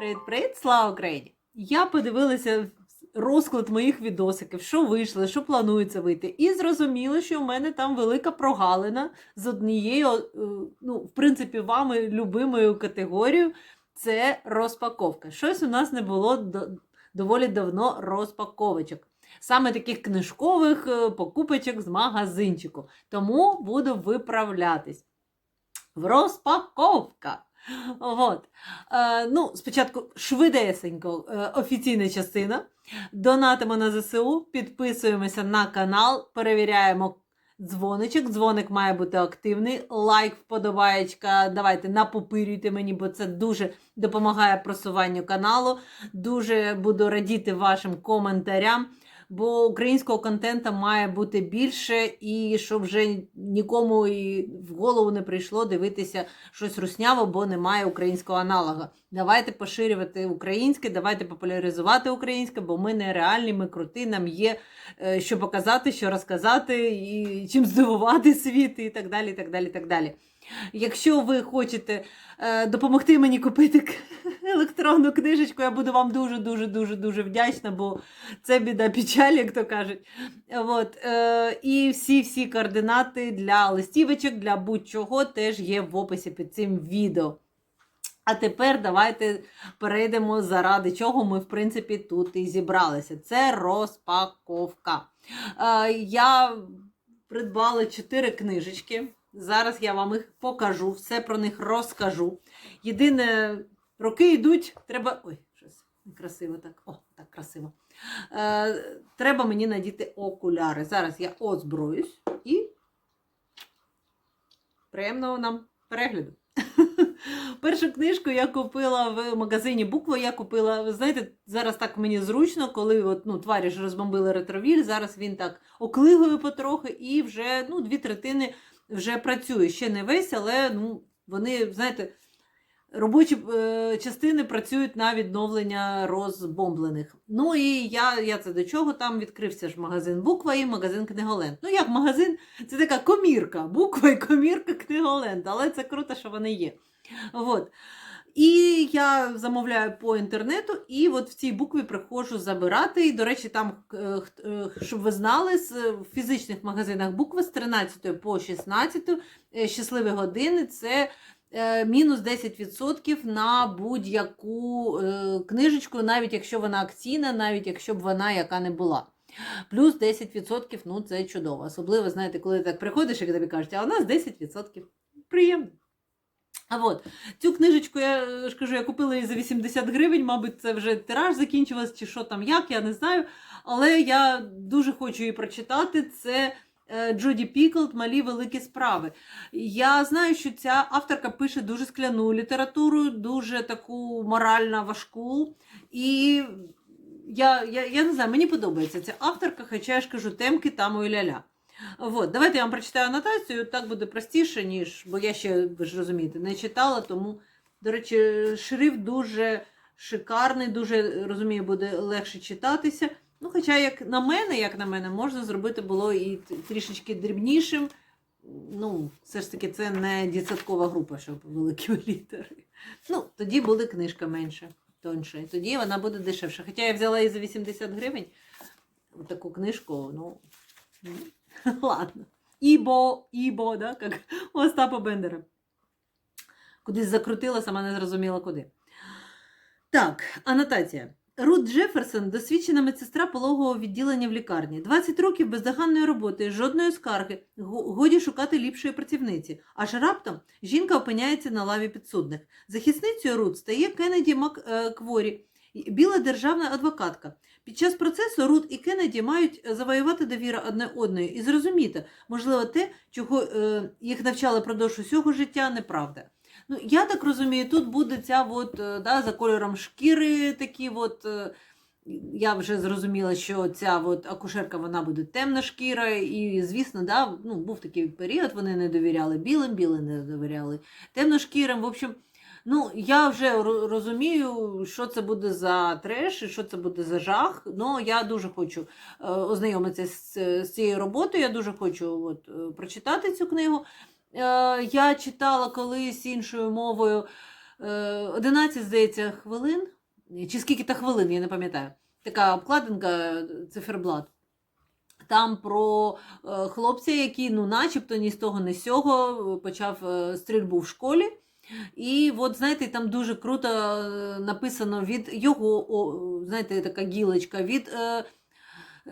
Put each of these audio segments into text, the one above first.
Привіт-привіт, слава Україні! Я подивилася розклад моїх відосиків, що вийшло, що планується вийти. І зрозуміла, що в мене там велика прогалина з однією, е, ну, в принципі, вами любимою категорією це розпаковка. Щось у нас не було доволі давно розпаковочок. Саме таких книжкових е, покупочок з магазинчику. Тому буду виправлятись. В розпаковка. От. Е, ну, спочатку швидесенько е, офіційна частина. Донатимо на ЗСУ, підписуємося на канал, перевіряємо дзвоничок. Дзвоник має бути активний. Лайк, вподобаєчка. Давайте напопирюйте мені, бо це дуже допомагає просуванню каналу. Дуже буду радіти вашим коментарям. Бо українського контенту має бути більше, і щоб вже нікому і в голову не прийшло дивитися щось русняво, бо немає українського аналога. Давайте поширювати українське, давайте популяризувати українське, бо ми нереальні, ми круті, нам є е, що показати, що розказати, і чим здивувати світ, і так далі. так далі, так далі. Якщо ви хочете е, допомогти мені купити електронну книжечку, я буду вам дуже дуже дуже вдячна, бо це біда печаль, як то кажуть. От, е, і всі-всі координати для листівочок, для будь-чого теж є в описі під цим відео. А тепер давайте перейдемо, заради чого ми, в принципі, тут і зібралися. Це розпаковка. Е, я придбала чотири книжечки. Зараз я вам їх покажу, все про них розкажу. Єдине, роки йдуть, треба. Ой, щось некрасиво так. О, так красиво. Е, треба мені надіти окуляри. Зараз я озброюсь і приємного нам перегляду. Першу книжку я купила в магазині Буква. Я купила, ви знаєте, зараз так мені зручно, коли от, ну, тварі ж розбомбили ретровіль. Зараз він так оклигує потрохи і вже ну, дві третини вже працює. Ще не весь, але ну, вони, знаєте, робочі е, частини працюють на відновлення розбомблених. Ну і я, я це до чого там відкрився ж магазин Буква і магазин Книголенд. Ну як магазин, це така комірка, буква і комірка Книголенд, але це круто, що вони є. От. І я замовляю по інтернету, і от в цій букві приходжу забирати. І, до речі, там, е, е, щоб ви знали, з- в фізичних магазинах букви з 13 по 16 е, щасливі години це е, мінус 10% на будь-яку е, книжечку, навіть якщо вона акційна, навіть якщо б вона яка не була. Плюс 10%, ну це чудово. Особливо, знаєте, коли ти так приходиш і тобі кажуть, а у нас 10%. Приємно. А от цю книжечку я е, ж кажу, я купила її за 80 гривень, мабуть, це вже тираж закінчувався, чи що там, як, я не знаю. Але я дуже хочу її прочитати. Це е, Джоді Піклд Малі великі справи. Я знаю, що ця авторка пише дуже скляну літературу, дуже таку морально важку. І я, я, я не знаю, мені подобається ця авторка, хоча я ж кажу, темки там ой ля-ля. От, давайте я вам прочитаю анотацію, так буде простіше, ніж, бо я ще, ви ж розумієте, не читала, тому, до речі, шрифт дуже шикарний, дуже розумію, буде легше читатися. Ну, хоча, як на мене, як на мене, можна зробити було і трішечки дрібнішим. Ну, все ж таки, це не дитсадкова група, щоб великі літери. Ну, тоді буде книжка менше, тоньше. Тоді вона буде дешевша. Хоча я взяла її за 80 гривень. Таку книжку, ну. Ладно. Ібо, ібо, да, як у Остапа Бендера. Кудись закрутила, сама не зрозуміла куди. Так, анотація. Рут Джеферсон досвідчена медсестра пологового відділення в лікарні. 20 років бездоганної роботи, жодної скарги, годі шукати ліпшої працівниці. Аж раптом жінка опиняється на лаві підсудних. Захисницею Рут стає Кеннеді Маккворі, біла державна адвокатка. Під час процесу Рут і Кеннеді мають е, завоювати довіру одне одної і зрозуміти, можливо, те, чого е, їх навчали продовж усього життя, неправда. Ну, я так розумію, тут буде ця от, е, да, за кольором шкіри такі от. Я вже зрозуміла, що ця от акушерка вона буде темна шкіра, і, звісно, да, ну, був такий період, вони не довіряли білим, білим не довіряли темношкірим. В общем, ну, я вже розумію, що це буде за треш і що це буде за жах. Ну, я дуже хочу е, ознайомитися з, з цією роботою, я дуже хочу от, е, прочитати цю книгу. Е, я читала колись іншою мовою е, 11, здається, хвилин, чи скільки-то хвилин, я не пам'ятаю. Така обкладинка циферблат. Там про е, хлопця, який, ну, начебто, ні з того, ні з цього почав е, стрільбу в школі. І от, знаєте, там дуже круто е, написано від його, знаєте, така гілочка, від е,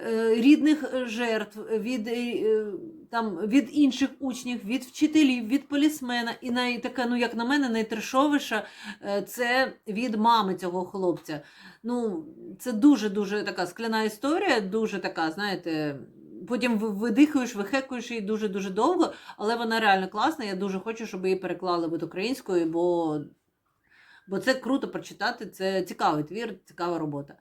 е, рідних жертв, від, е, там, від інших учнів, від вчителів, від полісмена. І най, така, ну, як на мене, найтрешовіша е, це від мами цього хлопця. Ну, це дуже-дуже така скляна історія, дуже така, знаєте. Потім ви- видихаєш, вихекуєш її дуже-дуже довго, але вона реально класна. Я дуже хочу, щоб її переклали від української, бо, бо це круто прочитати, це цікавий твір, цікава робота.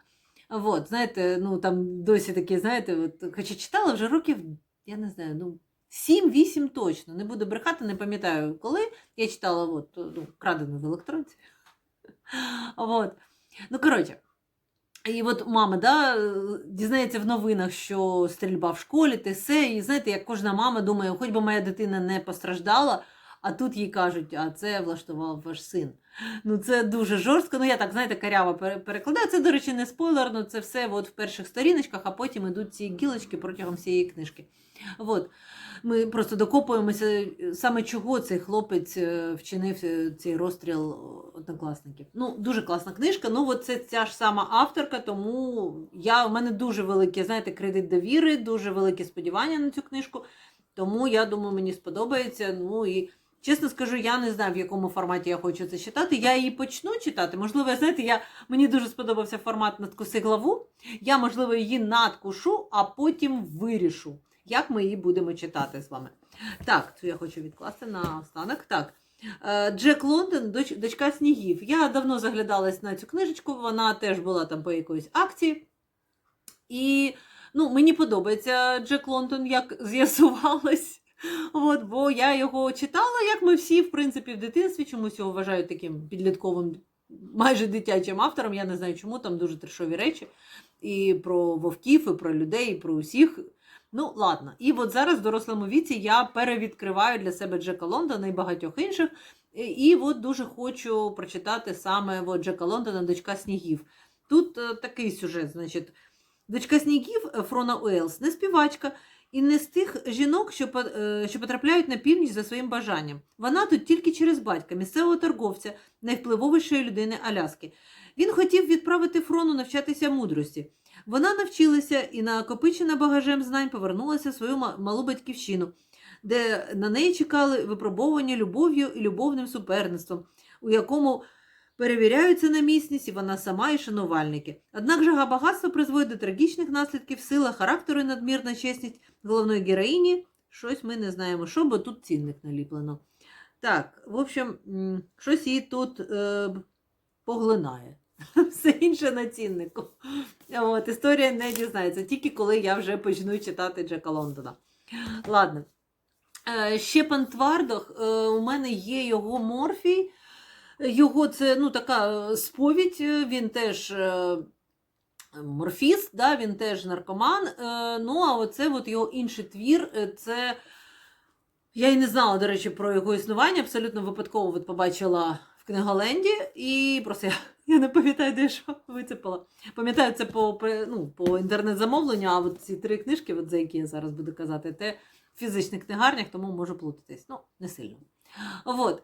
От, знаєте, ну там досі такі, знаєте, от, хоча читала вже років, я не знаю, ну. 7-8 точно, не буду брехати, не пам'ятаю коли. Я читала от, ну, крадену в електронці. От. Ну, коротше, і от мама да, дізнається в новинах, що стрільба в школі, те все. І знаєте, як кожна мама думає, хоч би моя дитина не постраждала, а тут їй кажуть, а це влаштував ваш син. Ну, це дуже жорстко. Ну, я так, знаєте, каряво пере- перекладаю. Це, до речі, не спойлерно, це все от в перших сторіночках, а потім йдуть ці гілочки протягом всієї книжки. От. Ми просто докопуємося, саме чого цей хлопець е, вчинив е, цей розстріл однокласників. Ну, дуже класна книжка. Ну, от це ця ж сама авторка, тому я, у мене дуже великий, знаєте, кредит довіри, дуже великі сподівання на цю книжку. Тому я думаю, мені сподобається. Ну і чесно скажу, я не знаю, в якому форматі я хочу це читати. Я її почну читати. Можливо, знаєте, я, мені дуже сподобався формат надкуси главу. Я, можливо, її надкушу, а потім вирішу, як ми її будемо читати з вами. Так, цю я хочу відкласти на останок. Так. Е, Джек Лондон, доч, дочка снігів. Я давно заглядалась на цю книжечку, вона теж була там по якоїсь акції. І ну, мені подобається Джек Лондон, як з'ясувалось. От, бо я його читала, як ми всі, в принципі, в дитинстві чомусь його вважають таким підлітковим, майже дитячим автором. Я не знаю чому, там дуже трешові речі. І про вовків, і про людей, і про усіх. Ну, ладно. І от зараз в дорослому віці я перевідкриваю для себе Джека Лондона і багатьох інших. І, от дуже хочу прочитати саме от Джека Лондона Дочка снігів. Тут е, такий сюжет, значить, дочка снігів Фрона Уейлс не співачка і не з тих жінок, що, е, що потрапляють на північ за своїм бажанням. Вона тут тільки через батька, місцевого торговця, найвпливовішої людини Аляски. Він хотів відправити Фрону навчатися мудрості. Вона навчилася і, накопичена багажем знань, повернулася в свою малу батьківщину, де на неї чекали випробовування любов'ю і любовним суперництвом, у якому перевіряються на міцність і вона сама і шанувальники. Однак жага багатства призводить до трагічних наслідків, сила характеру і надмірна чесність головної героїні. Щось ми не знаємо, що, бо тут цінник наліплено. Так, в общем, щось її тут е, поглинає. Все інше на ціннику. От, історія не дізнається, тільки коли я вже почну читати Джека Лондона. Ладно. Е, Щепан Твардох, е, у мене є його морфій. Його це ну, така е, сповідь, е, він теж е, морфіст, да, він теж наркоман. Ну, а оце от його інший твір. Це я і не знала, до речі, про його існування. Абсолютно випадково от побачила в книголенді, і просто я, я не пам'ятаю, де що вицепила. Пам'ятаю це по, ну, по інтернет-замовленню, а от ці три книжки, от за які я зараз буду казати, те в фізичних книгарнях, тому можу плутатись. Ну, не сильно. От.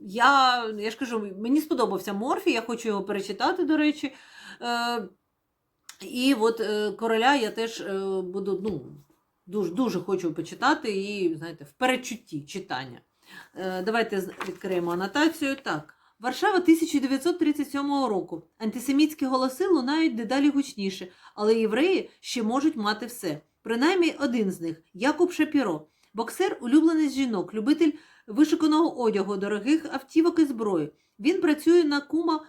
Я, я ж кажу, мені сподобався Морфі, я хочу його перечитати, до речі. Е, і от е, короля я теж е, буду, ну, дуже, дуже хочу почитати і, знаєте, в передчутті читання. Е, давайте відкриємо анотацію. Так. Варшава 1937 року. Антисемітські голоси лунають дедалі гучніше, але євреї ще можуть мати все. Принаймні один з них Якуб Шапіро, боксер, улюблений з жінок, любитель вишиканого одягу, дорогих автівок і зброї. Він працює на кума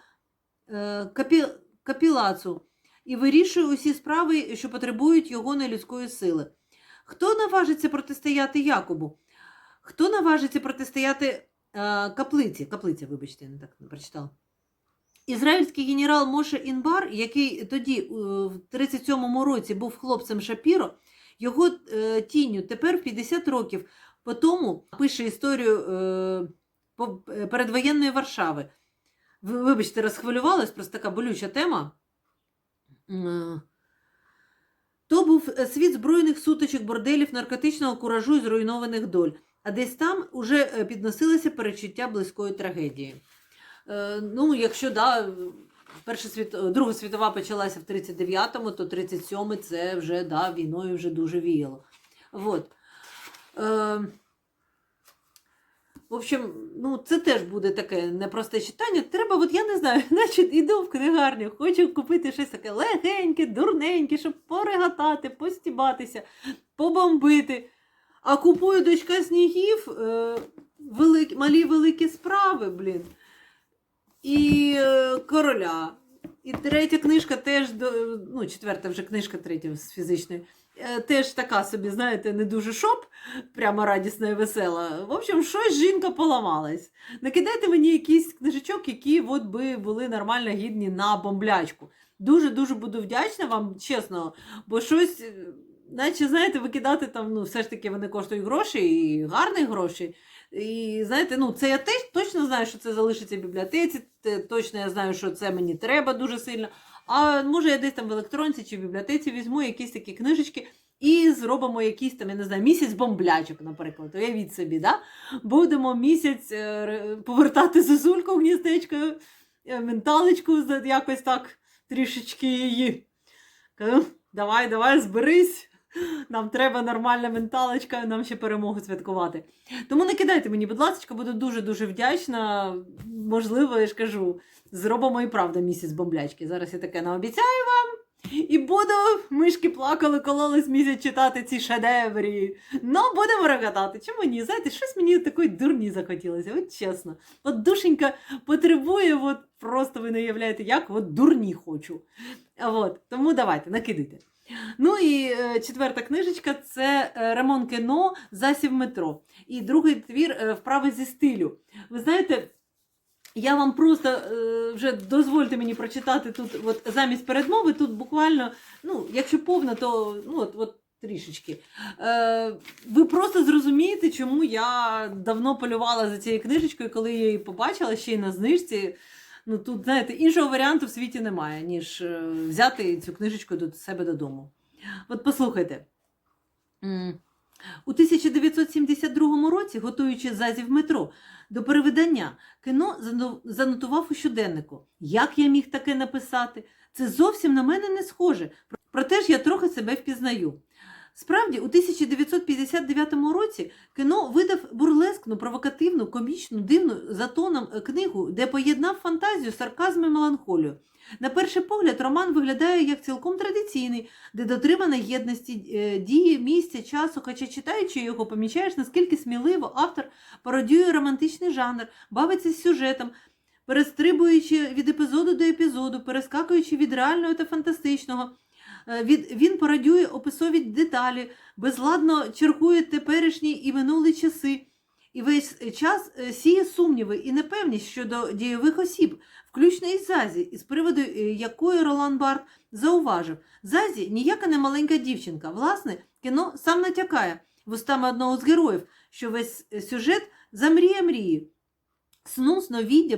е, капі, капілацу і вирішує усі справи, що потребують його нелюдської сили. Хто наважиться протистояти Якубу? Хто наважиться протистояти е, каплиці? Каплиця, вибачте, я не так не прочитала. Ізраїльський генерал Моше Інбар, який тоді, е, в 37-му році, був хлопцем Шапіро, його е, тінню тепер в 50 років по тому пише історію е, е, передвоєнної Варшави. Вибачте, розхвилювалась, просто така болюча тема. То був е, світ збройних сутичок, борделів, наркотичного куражу і зруйнованих доль. А десь там уже е, підносилося перечуття близької трагедії. Е, ну, якщо да, Перша світ... е, Друга світова почалася в 39-му, то 37-й це вже да, війною вже дуже віяло. Вот. Е, в общем, ну, це теж буде таке непросте читання. Треба, от я не знаю, значить, іду в книгарню, хочу купити щось таке легеньке, дурненьке, щоб порегатати, постібатися, побомбити. А купую дочка снігів, е, великі, малі великі справи, блін. І е, короля. І третя книжка теж, ну, четверта вже книжка третя з фізичної. Е, Теж така собі, знаєте, не дуже шоп, прямо радісна і весела. В общем, щось жінка поламалась. Накидайте мені якийсь книжечок, які от би були нормально гідні на бомблячку. Дуже-дуже буду вдячна вам, чесно, бо щось, е, наче, знаєте, викидати там, ну, все ж таки вони коштують гроші і гарні гроші. І знаєте, ну це я теж точно знаю, що це залишиться в бібліотеці. Точно я знаю, що це мені треба дуже сильно. А може я десь там в електронці чи в бібліотеці візьму якісь такі книжечки і зробимо якийсь там, я не знаю, місяць бомблячок, наприклад. Уявіть собі, да? будемо місяць е, повертати зозульку в гніздечко, менталечку за- якось так трішечки її. Давай, давай, зберись. Нам треба нормальна менталочка, нам ще перемогу святкувати. Тому не кидайте мені, будь ласка, буду дуже-дуже вдячна. Можливо, я ж кажу, зробимо і правда місяць бомблячки. Зараз я таке наобіцяю вам. І буду мишки плакали, кололись місяць читати ці шедеврі. Ну, будемо регатати. Чому ні? Знаєте, щось мені такої дурні захотілося, от чесно. От душенька потребує, от просто ви не уявляєте, як от дурні хочу. От, тому давайте, накидайте. Ну і е, четверта книжечка це е, Ремон Кено Засів метро. І другий твір е, Вправи зі стилю. Ви знаєте, я вам просто е, вже дозвольте мені прочитати тут, от замість передмови, тут буквально, ну, якщо повно, то ну, от, от трішечки. Е, ви просто зрозумієте, чому я давно полювала за цією книжечкою, коли я її побачила ще й на знижці. Ну тут, знаєте, іншого варіанту в світі немає, ніж е, взяти цю книжечку до себе додому. От послухайте. У 1972 році, готуючи зазів метро до переведення, кіно занотував у щоденнику. Як я міг таке написати? Це зовсім на мене не схоже. Проте ж я трохи себе впізнаю. Справді, у 1959 році кіно видав бурлескну, провокативну, комічну, дивну за тоном е, книгу, де поєднав фантазію, сарказм і меланхолію. На перший погляд, роман виглядає як цілком традиційний, де дотримана єдності е, дії, місця, часу, хоча читаючи його, помічаєш, наскільки сміливо автор пародіює романтичний жанр, бавиться з сюжетом, перестрибуючи від епізоду до епізоду, перескакуючи від реального та фантастичного. Е, він пародіює описові деталі, безладно чергує теперішні і минулі часи. І весь час е, сіє сумніви і непевність щодо дійових осіб, включно із Зазі, із приводу е, якої Ролан Барт зауважив, Зазі ніяка не маленька дівчинка. Власне, кіно сам натякає вустами одного з героїв, що весь е, сюжет замріє мрії. Сну, сновіддя,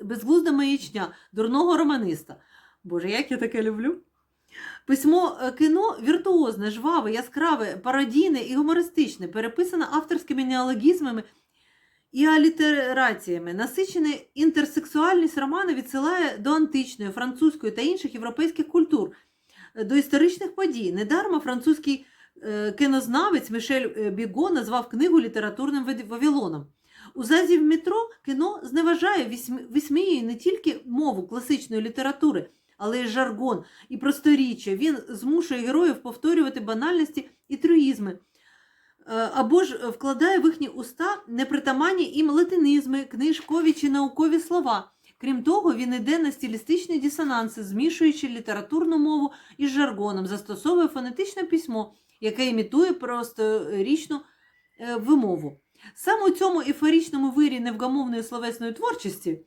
безглузда маячня, дурного романиста. Боже, як я таке люблю. Письмо е, кіно віртуозне, жваве, яскраве, пародійне і гумористичне, переписане авторськими неологізмами і алітераціями. Насичена інтерсексуальність роману відсилає до античної, французької та інших європейських культур, е, до історичних подій. Недарма французький е, кінознавець Мішель Біго назвав книгу літературним Вавилоном. У зазі в метро кіно зневажає, висміює не тільки мову класичної літератури, але й жаргон і просторіччя. Він змушує героїв повторювати банальності і труїзми. Е, Або ж вкладає в їхні уста непритаманні їм латинізми, книжкові чи наукові слова. Крім того, він йде на стилістичні дисонанси, змішуючи літературну мову із жаргоном, застосовує фонетичне письмо, яке імітує просторічну е, вимову. Саме у цьому ейфорічному вирі невгамовної словесної творчості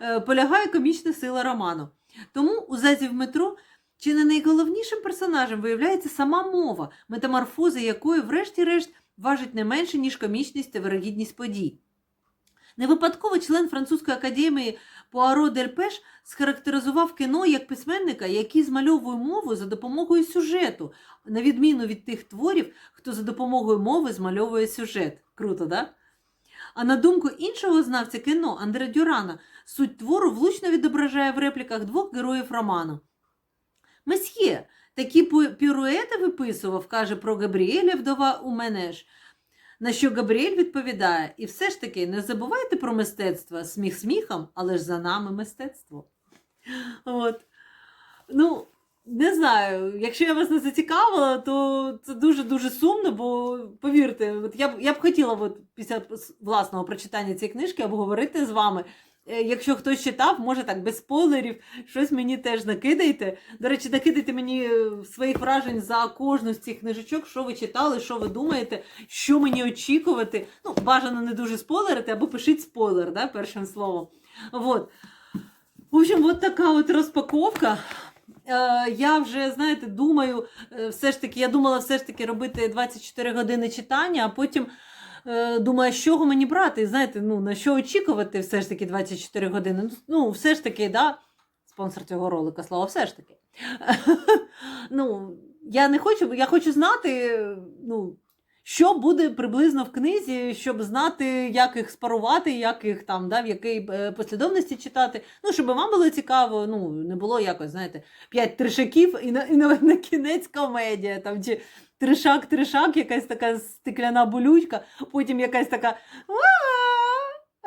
е, полягає комічна сила роману. Тому у Зазі в метро чи не найголовнішим персонажем виявляється сама мова, метаморфози якої, врешті-решт, важить не менше, ніж комічність та вирогідність подій. Не випадково член французької академії Пуаро Дель схарактеризував кіно як письменника, який змальовує мову за допомогою сюжету, на відміну від тих творів, хто за допомогою мови змальовує сюжет. Круто, да? А на думку іншого знавця кіно Андре Дюрана, суть твору влучно відображає в репліках двох героїв роману. Месьє, такі піруети виписував, каже про Габріеля вдова у Менеж. На що Габріель відповідає: і все ж таки не забувайте про мистецтво, сміх сміхом, але ж за нами мистецтво. От. Ну, не знаю, якщо я вас не зацікавила, то це дуже-дуже сумно, бо повірте, от я б я б хотіла от, після власного прочитання цієї книжки обговорити з вами. Е, Якщо хтось читав, може так, без спойлерів, щось мені теж накидайте. До речі, накидайте мені е, своїх вражень за кожну з цих книжечок, що ви читали, що ви думаєте, що мені очікувати. Ну, бажано не дуже спойлерити, або пишіть спойлер, да, першим словом. Вот. В общем, от така от розпаковка. Е, я вже, знаєте, думаю, е, все ж таки, я думала все ж таки робити 24 години читання, а потім е, думаю, з чого мені брати? Знаєте, ну, на що очікувати все ж таки 24 години? Ну, все ж таки, да, спонсор цього ролика, слава, все ж таки. ну, я не хочу, я хочу знати, ну, що буде приблизно в книзі, щоб знати, як їх спарувати, як їх там, да, в якій е, послідовності читати. Ну, щоб вам було цікаво, ну, не було якось, знаєте, п'ять тришаків і на, і на, на кінець комедія. Там, чи тришак, тришак, якась така стекляна болючка, потім якась така «А,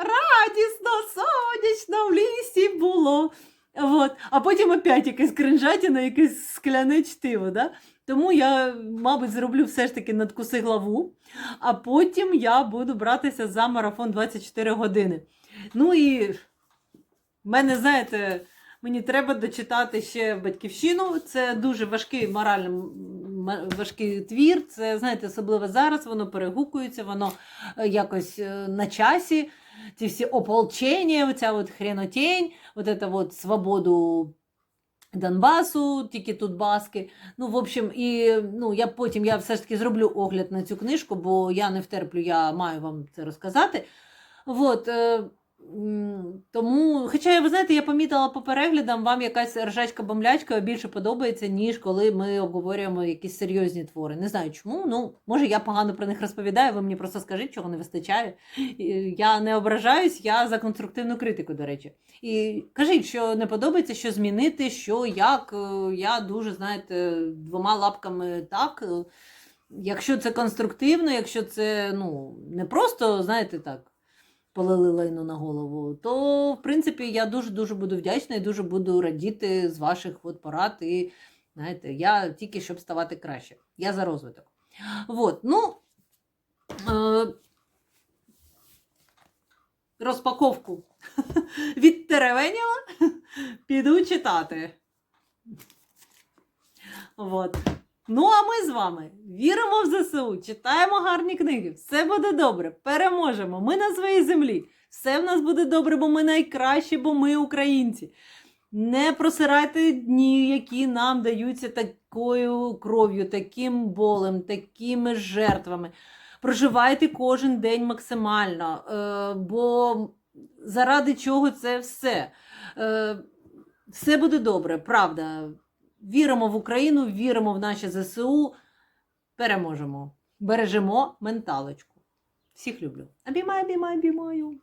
радісно, сонячно в лісі було. От. А потім опять якась кринжатіна, якесь скляне чтиво. Да? Тому я, мабуть, зроблю все ж таки надкуси главу, а потім я буду братися за марафон 24 години. Ну і в мене, знаєте, мені треба дочитати ще батьківщину. Це дуже важкий морально важкий твір. Це, знаєте, особливо зараз воно перегукується, воно е, якось е, на часі. Ці всі ополчення, оця от хренотень, от это вот свободу Донбасу, тільки тут баски. Ну, в общем, і ну, я потім я все ж таки зроблю огляд на цю книжку, бо я не втерплю, я маю вам це розказати. От, е, тому, хоча, ви знаєте, я помітила по переглядам, вам якась ржачка-бомлячка більше подобається, ніж коли ми обговорюємо якісь серйозні твори. Не знаю чому. Ну, може, я погано про них розповідаю, ви мені просто скажіть, чого не вистачає. Я не ображаюсь, я за конструктивну критику, до речі. І кажіть, що не подобається, що змінити, що як. Е, Я дуже, знаєте, двома лапками так. Е, Якщо це конструктивно, якщо це ну, не просто, знаєте, так, полили лайно на голову, то, в принципі, я дуже-дуже буду вдячна і дуже буду радіти з ваших от порад. І, знаєте, я тільки щоб ставати краще. Я за розвиток. Вот, ну, е, розпаковку відтеревеніла, піду читати. Вот. Ну, а ми з вами віримо в ЗСУ, читаємо гарні книги, все буде добре, переможемо. Ми на своїй землі. Все в нас буде добре, бо ми найкращі, бо ми українці. Не просирайте дні, які нам даються такою кров'ю, таким болем, такими жертвами. Проживайте кожен день максимально, е, бо заради чого це все? Е, все буде добре, правда. Віримо в Україну, віримо в наші ЗСУ. Переможемо. Бережемо менталочку. Всіх люблю. Обіймаю, обіймаю, обіймаю.